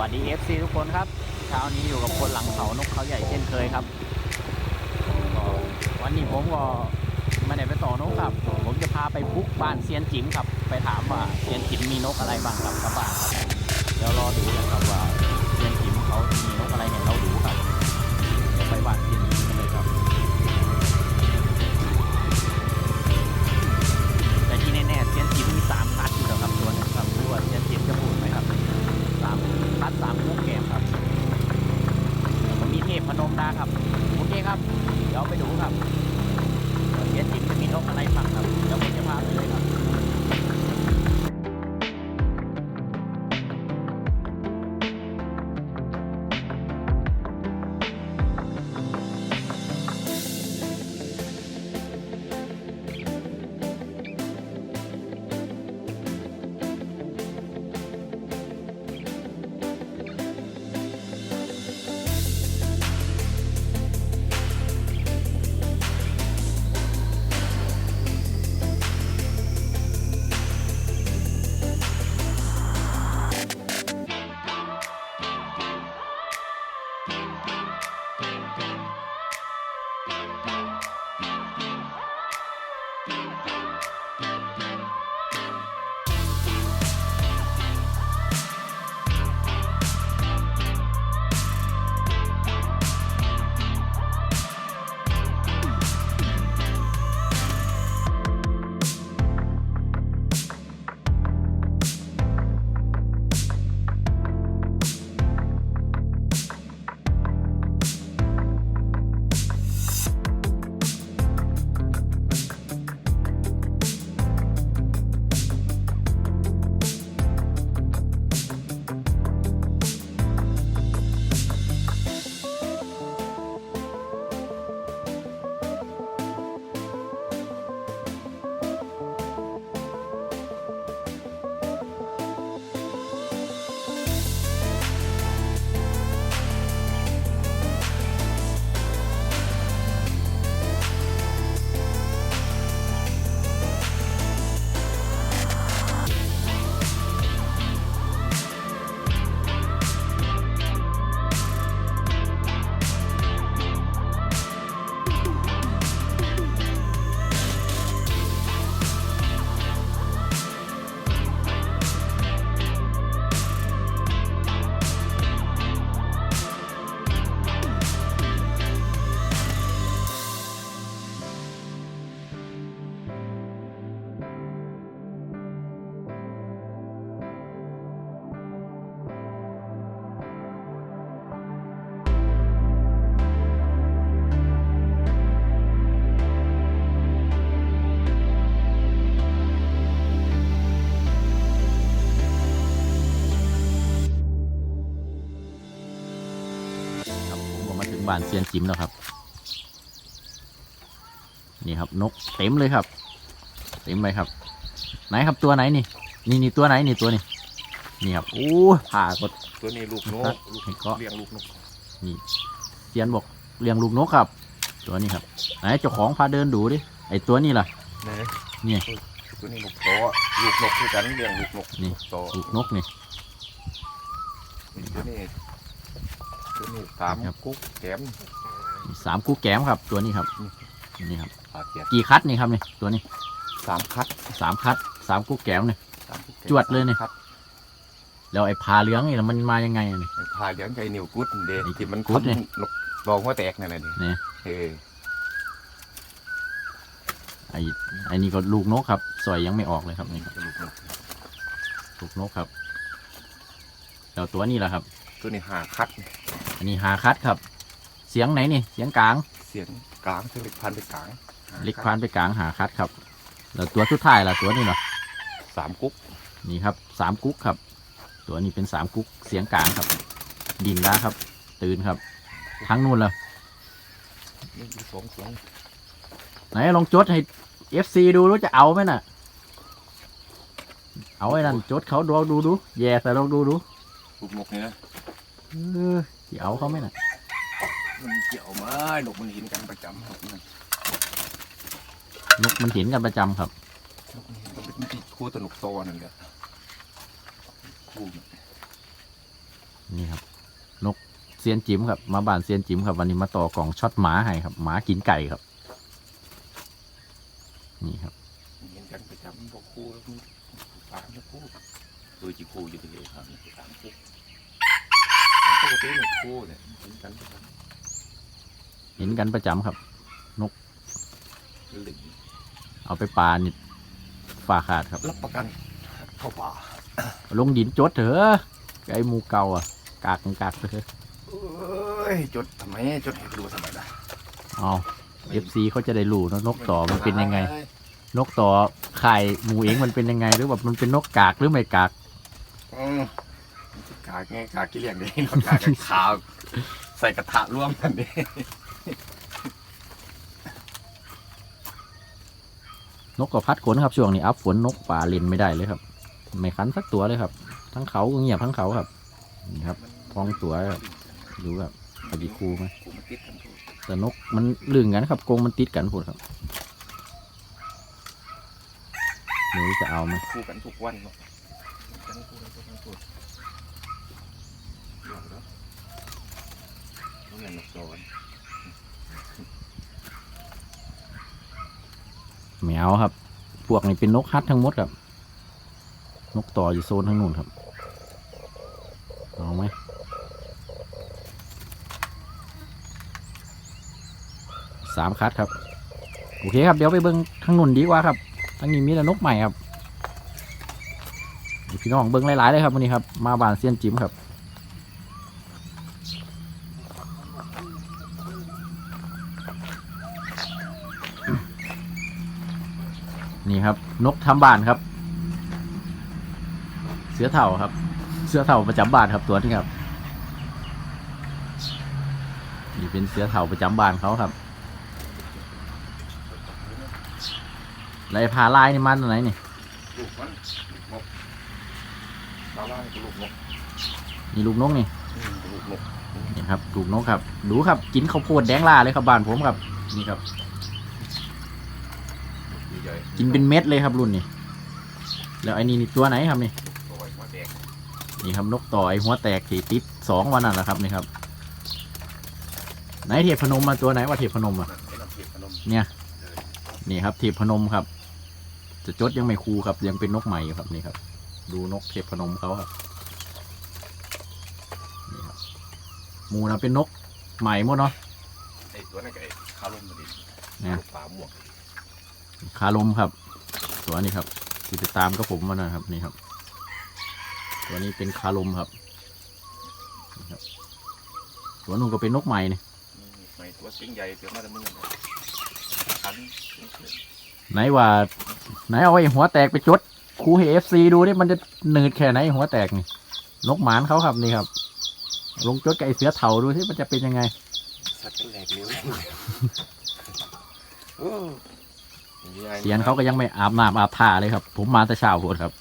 วัสดี FC ทุกคนครับ เช้านี้อยู่กับคนหลังเขานกเขาใหญ่เช่นเคยครับ วันนี้ผมก็ไม่ได้ไปต่อนกครับ ผมจะพาไปบุกบ้านเซียนจิ๋มครับ ไปถามว่าเซียนจิ๋มมีนกอะไรบ้างครับกับบ้านครับเดี๋ยวรอดูนะครับว่า บ้านเซียนจิ๋มแล้วครับ นี่ครับนกเต็มเลยครับ เต็มเลยครับ ไหนครับตัวไหนนี่ นี่นี่ตัวไหนนี่ตัวนี้นี่ครับโอ้ผ่ากด ตัวนี้ลูกนครักบลูกเห็นก็เลี้ยงลูกนกเซียนบอกเลี้ยงลูกนกครับ ตัวนี้ครับ ไหนเจ้าของพาเดินดูดิไอตัวนี้ล่ะนะนี่ ตัวนี้ลูกโตลูกนกคือกันเลี้ยงลูกนกนี่ลูกโตลูกนกนี่ ตัวนี้ ตัวนี้สามครับ กุ๊กแกมมีสามกู้แก้มครับ ตัวนี้ครับนี่ครับปากเกียดกี่คัดนี่ครับนี่ตัวนี้สามคัดสามคัดสามกู้แก้มนี่สามกุ๊กแกมจวดเลยเนี่ยสามคัดแล้วไอ้พาเหลืองนี่ล่ะมันมายังไงอะนี่ไอ้พายเลี้ยงใจนิ้วกุดเด็ไอ้ที่มันกุดเนี่ยทำนกรองหัวแตกนั่นแหละดิเนี่ยเออไอ้ไอ้นี่ก็ลูกนกครับสอยยังไม่ออกเลยครับนี่ครับลูกนกลูกนกครับแล้วตัวนี้ล่ะครับ ตัวนี้ห้าคัดอันนี้หาคัดครับ เสียงไหนนี่เสียงกลาง เสียงกลางเสียงเล็กพันไปกลางห้เล็กคัดพานไปกลางหาคัดครับ แล้วตัวสุดท้ายล่ะตัวนี้เนาะสามกุ๊กนี่ครับสามกุ๊กครับ ตัวนี้เป็นสามกุ๊กเสียงกลางครับ ดินล้าครับ ตื่นครับทั้งนู่นเลยนี่คือสองเสียงไหนลองจดให้ FC ดูรู้จะเอาไหมน่ะ เอาไอ้นั่นจดเขาดูดูดูแย่แต่ลองดูดูลูกนกเนี่ยนะ เออสิเอาเขาไหมน่ะ มันเกี่ยวไหมนกมันเห็นกันประจำครับมันนกมันเห็นกันประจำครับ นกมันเห็นกันเป็นคู่ตวนุกโตนั่นแหละคู่มันนี่ครับ นกเซียนจิ๋มครับ มาบ้านเซียนจิ๋มครับ วันนี้มาต่อกล่องช็อตหมาให้ครับ หมากินไก่ครับ นี่ครับ เห็นกันประจำพวกคู่แล้วมีปากแล้วคู่ดูจีคู่อยู่ที่เลยครับสามคู่ปก ติหนึ่งคู่เนี่ยเห็นกันประจเห็นกันประจำครับำหลึงเอาไปปลานี่ฝาขาดครับรับประกันเข้าป่าลงดินจดเถอะไอ้หมูเก่าอะ กากกากเลยเอ้ยจดทำไมจดให้ดูทำไมล่ะเอาเอฟซีเขาจะได้รู้นะนกต่อมันเป็นยังไง นกต่อไข่หมูเองมันเป็นยังไง หรือว่ามันเป็นนกกากหรือไม่กากอืมกาก ไงกากกี่เหลี่ยงนี่นกกากกับขาวใส่กระทะร่วมกันดินกก็พัดขนครับช่วงนี้อัพฝนนกป่าเล่นไม่ได้เลยครับ ไม่คันสักตัวเลยครับ ทั้งเขาก็เงียบทั้งเขาครับนี่ครับท้องตัวครับดูครับปฏิคูไหมกูมันติดกันทุกแต่นกมันลื่นกันครับกรงมันติดกันพูดครับหนูจะเอาไหมคู่กันทุกวันเนาะกันคู่กันทุกวันทุกเดี๋ยวแล้ว ต้องเรียนนกโซนไม่เอาครับ พวกนี้เป็นนกฮัดทั้งหมดครับ นกต่ออยู่โซนทางนู้นครับเอาไหมสามคัดครับ โอเคครับ เดี๋ยวไปเบิ้งทางนู้นดีกว่าครับทางนี้มีแต่นกใหม่ครับพี่น้องเบิ้งหลายๆเลยครับวันนี้ครับ มาบ้านเซียนจิ๋มครับ นี่ครับ นกทำบ้านครับ เสือเถ่าครับ เสือเถ่าประจำบ้านครับตัวนี้ครับนี่เป็นเสือเถ่าประจำบ้านเขาครับไรพาลายนี่มันตัวไหนนี่ลูกมันนกพาลายลูกนกนี่ลูกนกนี่ลูกนกนี่ครับลูกนกครับ ดูครับ กินข้าวโพดแดงล่าเลยครับบ้านผมครับ นี่ครับ ใหญ่กินเป็นเม็ดเลยครับรุ่นนี้ แล้วไอ้นี่นี่ตัวไหนครับนี่ตัวไอ้หัวแดงนี่ครับนกต่อไอหัวแตกที่ติดสองวันนั่นแหละครับนี่ครับ ไหนเทพพนมมาตัวไหนว่าเทพพนมอะนั่นเป็นน้ำเผ็ดพนมเนี่ยนี่ครับเทพพนมครับ จะจดยังไม่คูครับ ยังเป็นนกใหม่อยู่ครับนี่ครับ ดูนกเทพพนมเขาครับนี่ครับหมูนะเป็นนกใหม่หมดเนาะไอ้ตัวนั้นก็ไอ้คารุมมันดิเนี่ยลูกปลาหมวก คาลมครับตัวนี้ครับที่ติดตามก็ผมมานะครับนี่ครับ ตัวนี้เป็นคาลมครับนี่ครับตัวนู้นก็เป็นนกใหม่นี่ไม่ตัวสิงใหญ่เดี๋ยวมาแต่มึงกันคันไหนว่า ไหนเอาไอ้หัวแตกไปจดครูให้เอฟซีดูนี่มันจะหนืดแค่ไหนหัวแตกนี่นกหมานเขาครับนี่ครับ ลงจดกับไอเสือเถาดูที่มันจะเป็นยังไงสัตว์กันแหลกเร็ว เออเสียนเขาก็ยังไม่อาบน้ำอาบท่าเลยครับ ผมมาแต่เช้าโพดครับ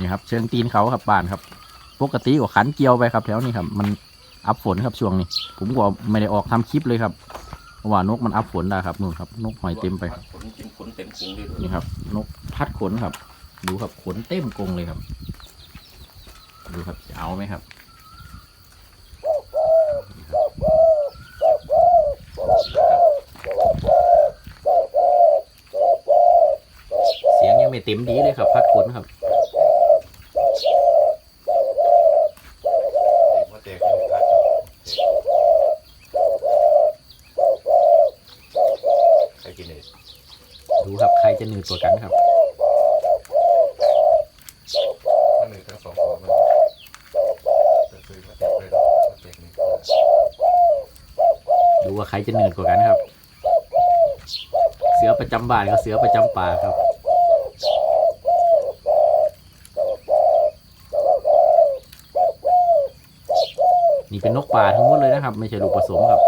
นี่ครับ เชิงตีนเขาครับบ้านครับ ปกติก็ขันเกี่ยวไปครับแถวนี้ครับ มันอัพฝนครับช่วงนี้ ผมก็ไม่ได้ออกทำคลิปเลยครับเพราะว่านกมันอัพฝนได้ครับนู่นครับนกหอยเต็มไปครับขนจริงขนเต็มกรงเลยนี่ครับ นกพัดขนครับ ดูครับขนเต็มกรงเลยครับ ดูครับจะเอาไหมครับเสียง ยังไม่เต็มดีเลยครับ พัดขนครับมาเตะกันครับใครกินเองดูครับใครจะหนืดกว่ากันครับถ้าหนึ่งทั้งสองตัวมันจะซื้อมาเตะเลยมาเตะหนึ่งดูว่าใครจะหนืดกว่ากันครับ เสือประจำบ้านกับเสือประจำป่าครับ นี่เป็นนกป่าทั้งหมดเลยนะครับ ไม่ใช่ลูกผสมครับ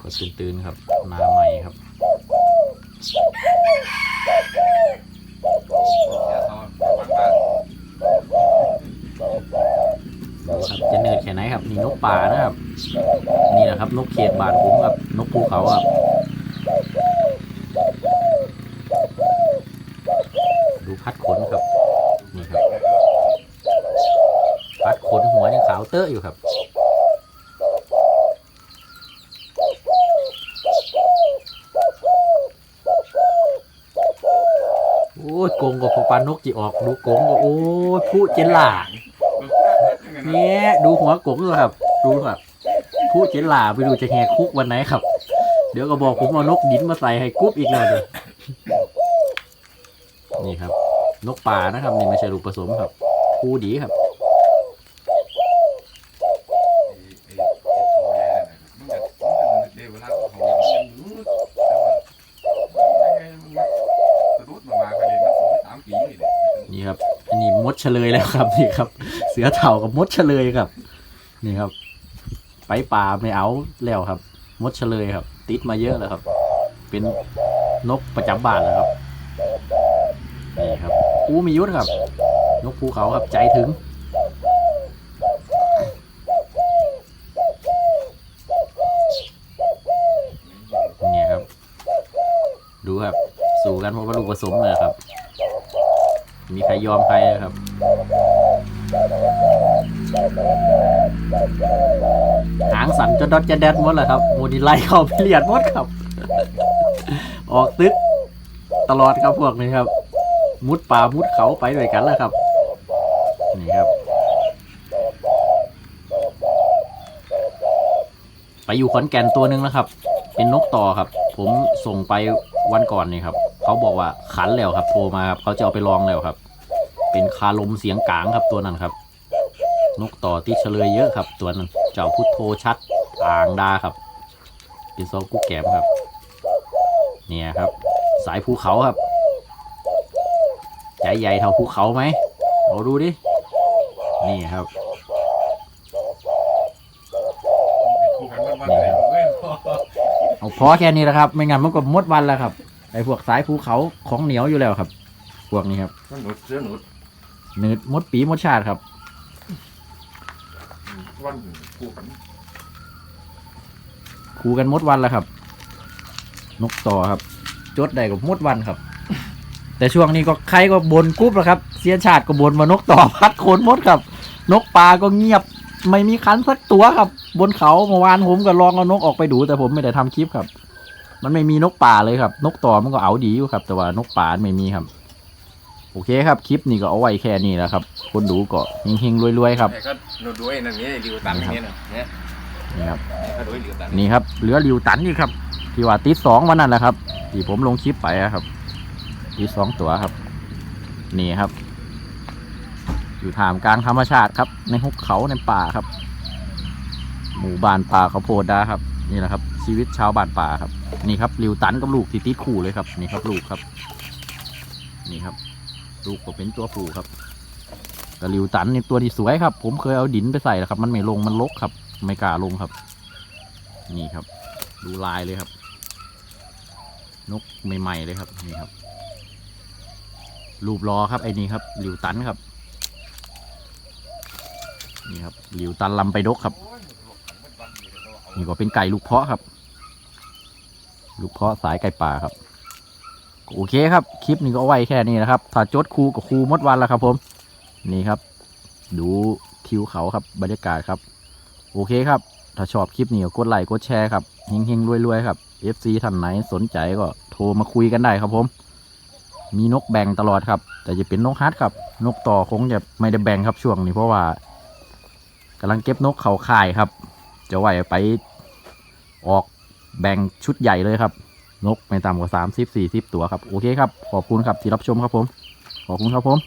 ก็ตื่นๆครับนาใหม่ครับครับจะเหนื่อยแค่ไหนครับนี่นกป่านะครับ นี่แหละครับ นกเขตบานผมกับนกภูเขาครับ ดูพัดขนครับ นี่ครับ พัดขนหัวยังขาว เตอะอยู่ครับ โอ้ยโกงกับพอปลานกจีออก ดูโกงก็โอ้ยผู้เจนหลาเนี่ยดูหัวโกงเลยครับ ดูครับผู้เจนหลาไปดูจะแหกคุกวันไหนครับ เดี๋ยวก็บอกผมเอานกดินมาใส่ให้กรุ๊ปอีกแล้วเลยนี่ครับ นกป่านะครับนี่ไม่ใช่ลูกผสมครับผู้ดีครับ นี่ครับ อันนี้ มดเฉลยแล้วครับนี่ครับ เสือเถ่ากับมดเฉลยครับ นี่ครับ ไปป่าไม่เอาแล้วครับ มดเฉลยครับ ติดมาเยอะแล้วครับ เป็นนกประจำบ้านแล้วครับนี่ครับอูมียุทธครับ นกภูเขาครับใจถึงเนี่ยครับ ดูครับ สู่กันเพราะว่าลูกผสมเลยครับ มีใครยอมใครนะครับ หางสันจนดอดจะแดดหมดเลยครับโมดิไลเข้าไปเลียดหมดครับ ออกตึกตลอดครับพวกนี้ครับ มุดป่ามุดเขาไปด้วยกันแล้วครับ นี่ครับ ไปอยู่ขอนแก่นตัวหนึงแล้วครับ เป็นนกต่อครับ ผมส่งไปวันก่อนนี่ครับ เขาบอกว่าขันแล้วครับ โทรมาครับเขาจะเอาไปลองแล้วครับ เป็นคาลมเสียงกลางครับตัวนั้นครับ นกต่อติดเฉลยเยอะครับ ตัวนั้นเจ้าพุทโธชัดอ่างดาครับ เป็นซอกุ๊กแกมครับ เนี่ยครับ สายภูเขาครับใจใหญ่เท่าภูเขาไหมเอาดูดิ นี่ครับเอาพอแค่นี้แหละครับ ไม่งั้นมันก็มดวันแล้วครับ ไอ้พวกสายภูเขาของเหนียวอยู่แล้วครับ พวกนี้ครับหนุดเสื้อหนุดเนืดมดปีมดชาติครับ วันคู่กันคูกันมดวันแล้วครับ นกต่อครับ จดได้กับมดวันครับ แต่ช่วงนี้ก็ใครก็บนกรุ๊ปแล้วครับ เสียชาติก็บนมานกต่อพัดโคนมดครับ นกปลาก็เงียบ ไม่มีคันสักตัวครับ บนเขาเมื่อวานผมก็ลองเอานกออกไปดูแต่ผมไม่ได้ทำคลิปครับ มันไม่มีนกป่าเลยครับ นกต่อมันก็เอาดีอยู่ครับ แต่ว่านกป่าไม่มีครับ โอเคครับคลิปนี้ก็เอาไว้แค่นี้แหละครับ คนดูก็เฮงๆรวยๆครับแต่ก็หนุดด้วยนั่นนี่ริวตันอย่างเงี้ยนะเนี่ยนี่ครับก็ด้วยริวตันนี่ครับเหลือริวตันนี่ครับที่ว่าติดสองวันนั่นแหละครับที่ผมลงคลิปไปอะครับติดสองตัวครับ นี่ครับ อยู่ท่ามกลางธรรมชาติครับ ในหุบเขาในป่าครับ หมู่บ้านป่าเขาวโพดดาครับ นี่แหละครับ ชีวิตชาวบ้านป่าครับ นี่ครับริวตันกับลูกที่ติดคู่เลยครับ นี่ครับลูกครับ นี่ครับ ลูกก็เป็นตัวผู้ครับกระริวตันนี่ตัวที่สวยครับ ผมเคยเอาดินไปใส่แล้วครับ มันไม่ลงมันลกครับ ไม่กล้าลงครับ นี่ครับ ดูลายเลยครับ นกใหม่ๆเลยครับ นี่ครับ รูปรอครับไอ้นี่ครับหลิวตันครับ นี่ครับหลิวตันลำไปดกครับ นี่ก็เป็นไก่ลูกเพาะครับ ลูกเพาะสายไก่ป่าครับ โอเคครับ คลิปนี้ก็ไว้แค่นี้นะครับ ถ้าจดครูกับครูมดวันแล้วครับ ผม นี่ครับ ดูทิวเขาครับบรรยากาศครับ โอเคครับ ถ้าชอบคลิปนี้ก็กดไลค์กดแชร์ครับเฮงๆรวยๆครับ FC ท่านไหนสนใจก็โทรมาคุยกันได้ครับผม มีนกแบ่งตลอดครับ แต่จะเป็นนกฮัทครับ นกต่อคงจะไม่ได้แบ่งครับช่วงนี้เพราะว่ากำลังเก็บนกเขาข่ายครับ จะไหวไปออกแบ่งชุดใหญ่เลยครับ นกไม่ต่ำกว่า30 40ตัวครับ โอเคครับ ขอบคุณครับที่รับชมครับผม ขอบคุณครับผม